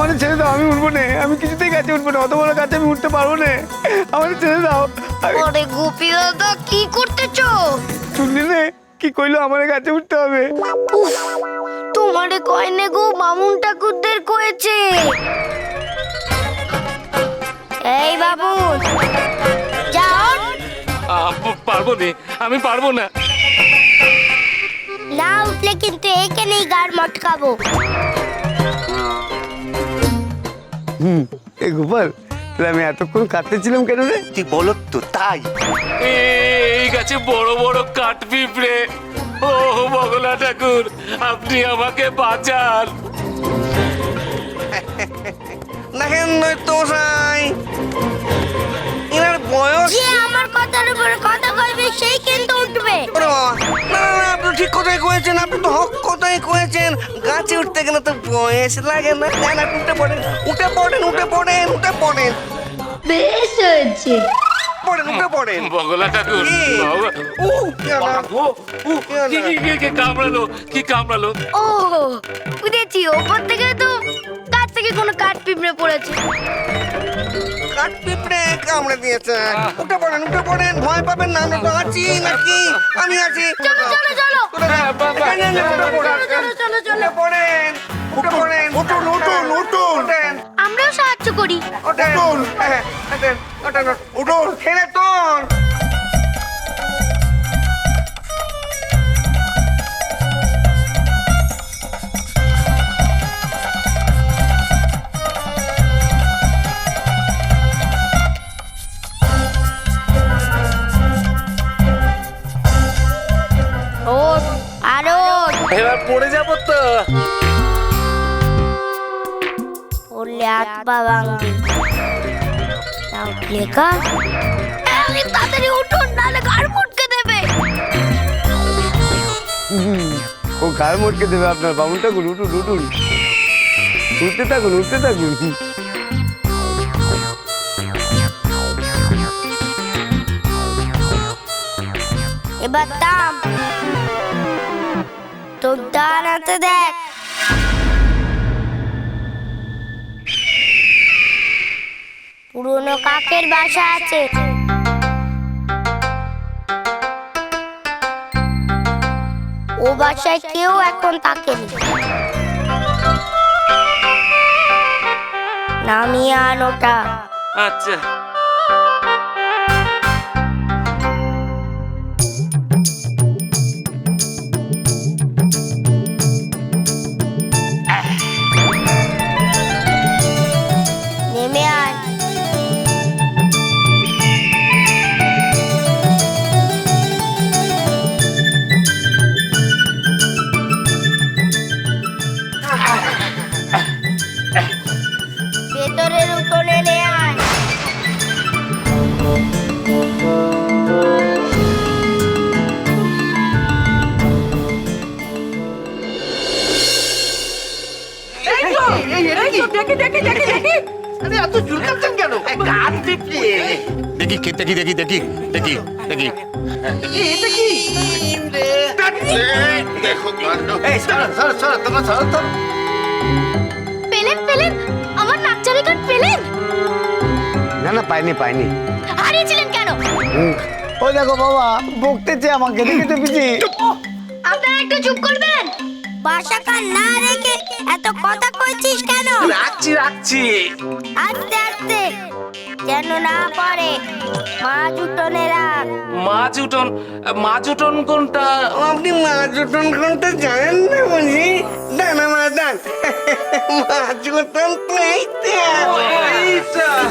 আমাদের ছেড়ে দাও আমি উঠবো না। আমি কিছুতেই গাছে উঠবো না অত বড় গাছে আমি উঠতে পারব না। আমাদের ছেড়ে দাও। আমি- ওরে গোপী দাদা কি করতেছো? শুনলি নে কি কইলো আমার গাছে উঠতে হবে। উফ তোমারে কয়নে গো মামুন ঠাকুরদের কয়েছে। এই বাবু যাও। পারব নে আমি পারব না। না উঠলে কিন্তু এইখানেই গাড় মটকাবো। হুম। এ গোপাল তাহলে আমি এতক্ষণ কাঁদতেছিলাম কেন রে? তুই বলো তো তাই? এই গাছে বড় বড় কাঠ পিঁপড়ে। ও বগলা ঠাকুর আপনি আমাকে বাঁচান। দেখেন নয়তো মশাই এনার বয়স যে আমার কথার উপরে কথা কইবে সেই কিন্তু উঠবে। ওরে বাবা, না না না আপনি ঠিক কথাই কয়েছেন। কথাই কয়েছেন গাছে উঠতে গেলে তো বয়স লাগে না। উঠে পড়েন উঠে পড়েন উঠে পড়েন উঠে পড়েন। বেশ হয়েছে। পড়েন উঠে পড়েন। বগলা ঠাকুর? ও, উ, কি কি কি কি কামড়ালো কি কামড়ালো? ও বুঝেছি ওপর থেকে তো গাছ থেকে কোনো কাঠ পিঁপড়ে পড়েছে। কাঠ পিঁপড়ে কামড়ে দিয়েছে। উঠে পড়েন উঠে পড়েন ভয় পাবেন না আমরা তো আছি নাকি? আমি আছি। চলো চলো চলো। চলো চলো চলো। পড়েন উঠে পড়েন উঠুন উঠুন উঠুন আমরাও সাহায্য করি। উঠুন হ্যাঁ, উঠেন উঠেন উঠুন। ছেড়ে পড়ে যাব তো। পড়লে হাত পা ভাঙবে। না উঠলে কা এই, তাড়াতাড়ি উঠুন নাহলে গাড় মুটকে দেবে। হুম, ও গায়ে মটকে দেবে আপনার বামুন ঠাকুর উঠুন উঠুন। উঠতে থাকুন উঠতে থাকুন। এবার দাম তোর ডান দেখ। পুরনো কাকের বাসা আছে। ও বাসায় কেউ এখন থাকেনি নামিয়ে আন ওটা আচ্ছা। দেখি। কে- দেখি দেখি দেখি দেখি দেখি। এই সরো সরো সরো তোমরা সরো তো। পেলেন পেলেন? আমার নাকচারি কার্ড পেলেন? না না পাইনি পাইনি। হারিয়েছিলেন কেন? ও দেখো বাবা বকতেছে আমাকে দেখেছ পিছি আপনারা একটু চুপ করবেন। বাসা কান না এত কথা কইছিস কেন? রাখছি রাখছি। আস্তে আস্তে। যেন না পড়ে। মা জুটনে রাখ। মাছ উঠন মাছ উঠন কোনটা? আপনি মাছ উঠন কোনটা জানেন না বুঝি? দান দান মাছ উঠন তো এইটা।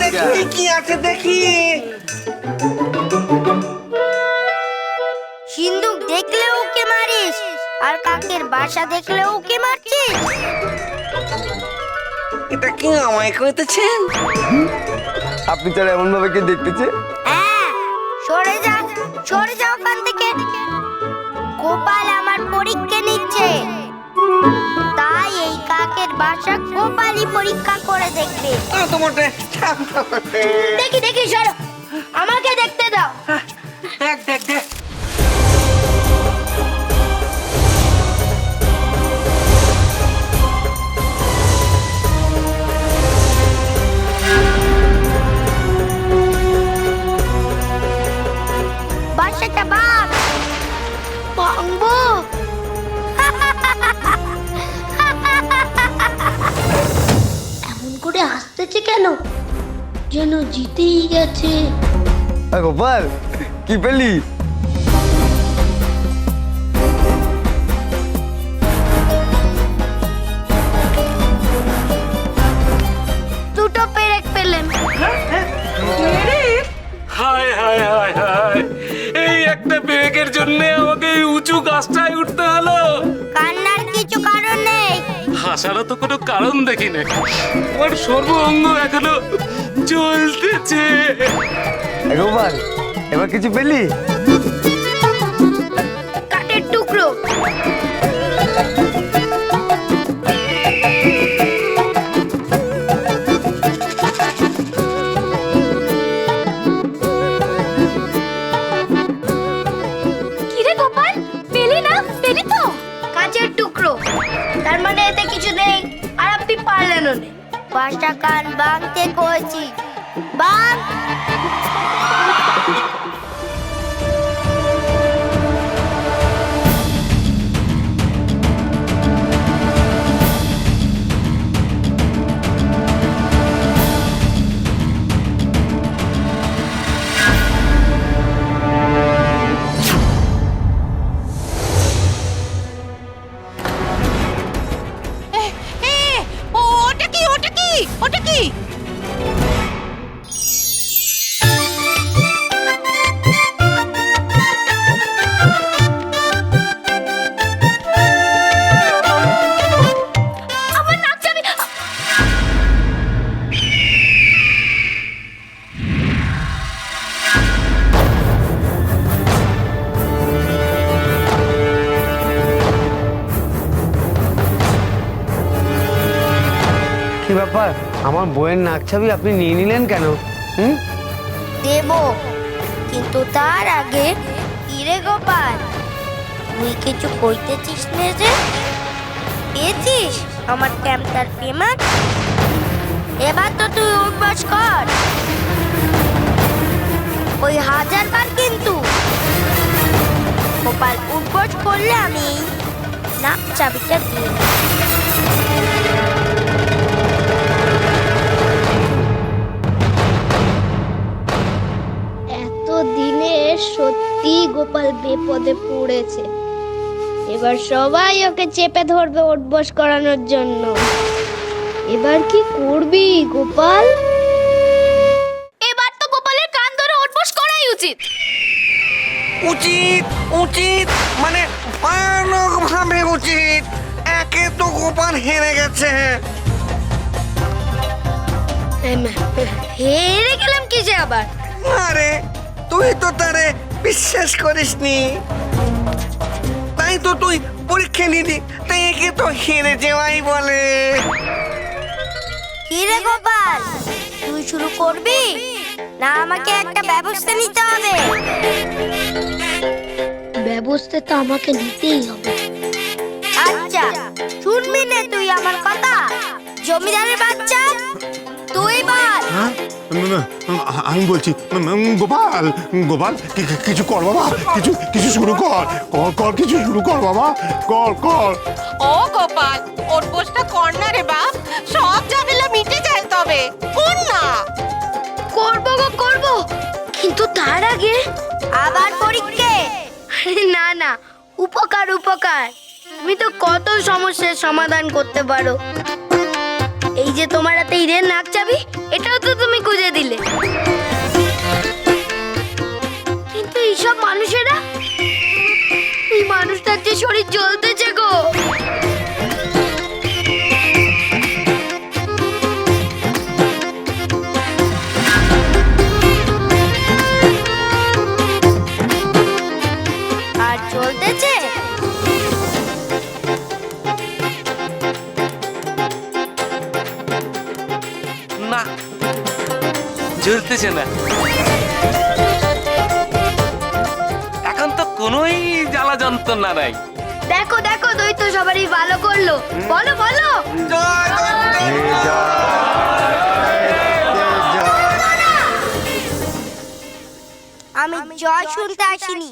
দেখি কি আছে দেখি। সিন্ধুক দেখলে ওকে মারিস আর কাকের বাসা দেখলে ওকে মারছিস এটা কি আমায় কইতেছেন? আপনি ছাড়া এমন ভাবে কে দেখতেছে? হ্যাঁ সরে যা সরে যাও ওখান থেকে। গোপাল আমার পরীক্ষা নিচ্ছে। তাই এই কাকের বাসা গোপালই পরীক্ষা করে দেখবে। বটে। দেখি দেখি সরো। আমাকে দেখতে দাও। দেখ দেখ দেখ। গোপাল কি পেলি দুটো পেরেক পেলেন হায় হায় হায় হায়। এই একটা ব্রেকের জন্য আমাকে এই উঁচু গাছটায় উঠতে হলো। কান্নার কিছু কারণ নেই। হাসারও তো কোনো কারণ দেখি না আমার সর্ব অঙ্গ এখনও চলতেছে এ, গোপাল এবার কিছু পেলি? কাঠের টুকরো। কিরে গোপাল পেলি না? পেলি তো? কাঁচের টুকরো। তার মানে এতে কিছু নেই আর আপনি পারলেন না পাঁচটা কান বাঁধতে কয়েছি Bye. কি ব্যাপার? আমার বইয়ের নাক ছাবি আপনি নিয়ে নিলেন কেন? হুম? দেব। কিন্তু তার আগে, কিরে গোপাল? তুই কিছু কইতেছিস নে যে? পেয়েছিস আমার ক্যাম্পটার পেমেন্ট এবার তো তুই উঠবাস কর। ওই হাজার বার কিন্তু। গোপাল উঠবাস করলে আমি না চাবিটা দিয়ে দিনে সত্যি গোপাল বিপদে পড়েছে। এবার সবাই ওকে চেপে ধরবে ওঠবস করানোর জন্য। এবার কি করবি গোপাল? এবার তো গোপালের কান ধরে ওঠবস করাই উচিত। উচিত উচিত মানে ভয়ানক ভাবে উচিত। একে তো গোপাল হেরে গেছে। হেরে গেলাম কি যে আবার? আরে তুই তো তারে বিশ্বাস করিসনি। তাই তো তুই পরীক্ষা নিলি তাই একে তো হেরে যাওয়াই বলে। কি রে গোপাল? তুই শুরু করবি? না আমাকে একটা ব্যবস্থা নিতে হবে। ব্যবস্থা তো আমাকে নিতেই হবে। আচ্ছা শুনবি না তুই আমার কথা। জমিদারের বাচ্চা আমি বলছি গোপাল গোপাল কিছু কর বাবা কিছু কিছু শুরু কর কর কর কিছু শুরু কর বাবা কর কর। ও গোপাল ওর বোঝটা কর না রে বাপ সব ঝামেলা মিটে যায় তবে কর না। করব গো করব কিন্তু তার আগে আবার পরীক্ষা। না না উপকার উপকার তুমি তো কত সমস্যার সমাধান করতে পারো। এই যে তোমার হাতে ইরের নাক চাবি, এটাও তো তুমি খুঁজে দিলে। কিন্তু এইসব মানুষেরা, এই মানুষটার যে শরীর জ্বলতেছে গো। না। জ্বলতেছে না। এখন তো কোনোই জ্বালা যন্ত্রণা নাই। দেখো দেখো, দৈত্য সবারই ভালো করল। বলো বলো। আমি জয় শুনতে আসিনি।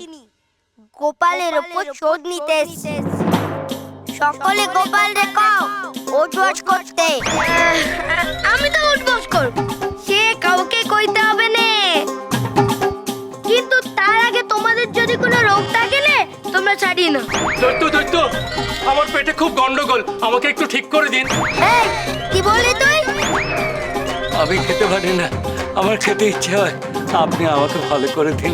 গোপালের ওপর শোধ নিতে সকলে গোপাল রে কও। ওঠবাস করতে। আমি তো ওঠবাস করব সে কাউকে কইতে হবে না। কিন্তু তার আগে তোমাদের যদি কোনো রোগ থাকে না তোমরা ছাড়িয়ে না দৈত্য দৈত্য আমার পেটে খুব গন্ডগোল। আমাকে একটু ঠিক করে দিন। এই কি বলি তুই? আমি খেতে পারি না। আমার খেতে ইচ্ছে হয়। আপনি আমাকে ভালো করে দিন।